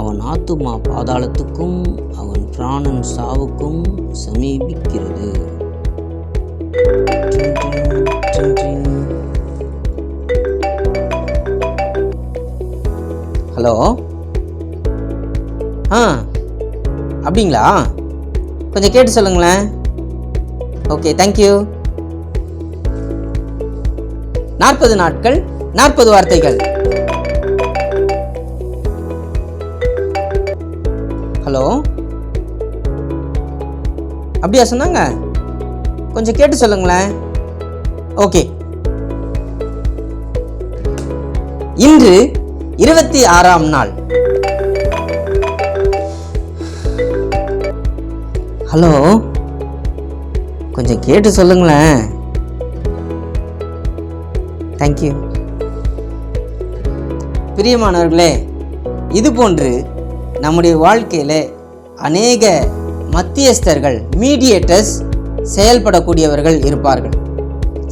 அவன் ஆத்துமா பாதாளத்துக்கும் அவன் பிராணன் சாவுக்கும் சமீபிக்கிறது. ஹலோ? ஆ அப்படிங்களா? கொஞ்சம் கேட்டு சொல்லுங்களேன். ஓகே தேங்க்யூ நாற்பது நாட்கள் நாற்பது வார்த்தைகள். ஹலோ? அப்படியா சொன்னாங்க? கொஞ்சம் கேட்டு சொல்லுங்களேன். ஓகே. இன்று இருபத்தி ஆறாம் நாள். ஹலோ? கொஞ்சம் கேட்டு சொல்லுங்களேன். தேங்க்யூ பிரியமானவர்களே இது போன்று நம்முடைய வாழ்க்கையில் அநேக மத்தியஸ்தர்கள் மீடியேட்டர்ஸ் செயல்படக்கூடியவர்கள் இருப்பார்கள்.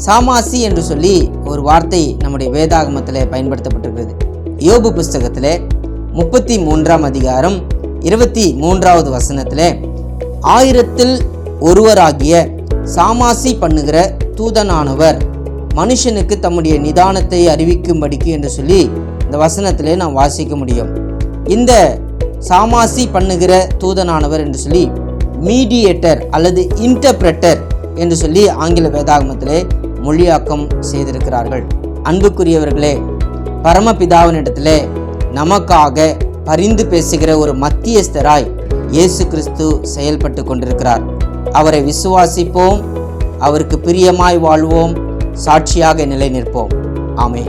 சாமாசி என்று சொல்லி ஒரு வார்த்தை நம்முடைய வேதாகமத்தில் பயன்படுத்தப்பட்டிருக்கிறது. யோபு புஸ்தகத்தில் முப்பத்தி மூன்றாம் அதிகாரம் இருபத்தி மூன்றாவது வசனத்தில் ஆயிரத்தில் ஒருவராகிய சாமாசி பண்ணுகிற தூதனானவர் மனுஷனுக்கு தம்முடைய நிதானத்தை அறிவிக்கும்படிக்கு என்று சொல்லி இந்த வசனத்திலே நாம் வாசிக்க முடியும். இந்த சாமாசி பண்ணுகிற தூதனானவர் என்று சொல்லி மீடியேட்டர் அல்லது இன்டர்பிரட்டர் என்று சொல்லி ஆங்கில வேதாகமத்திலே மொழியாக்கம் செய்திருக்கிறார்கள். அன்புக்குரியவர்களே பரமபிதாவினிடத்திலே நமக்காக பரிந்து பேசுகிற ஒரு மத்தியஸ்தராய் இயேசு கிறிஸ்து செயல்பட்டு கொண்டிருக்கிறார். அவரை விசுவாசிப்போம் அவருக்கு பிரியமாய் வாழ்வோம் சாட்சியாக நிலை நிற்போம் ஆமே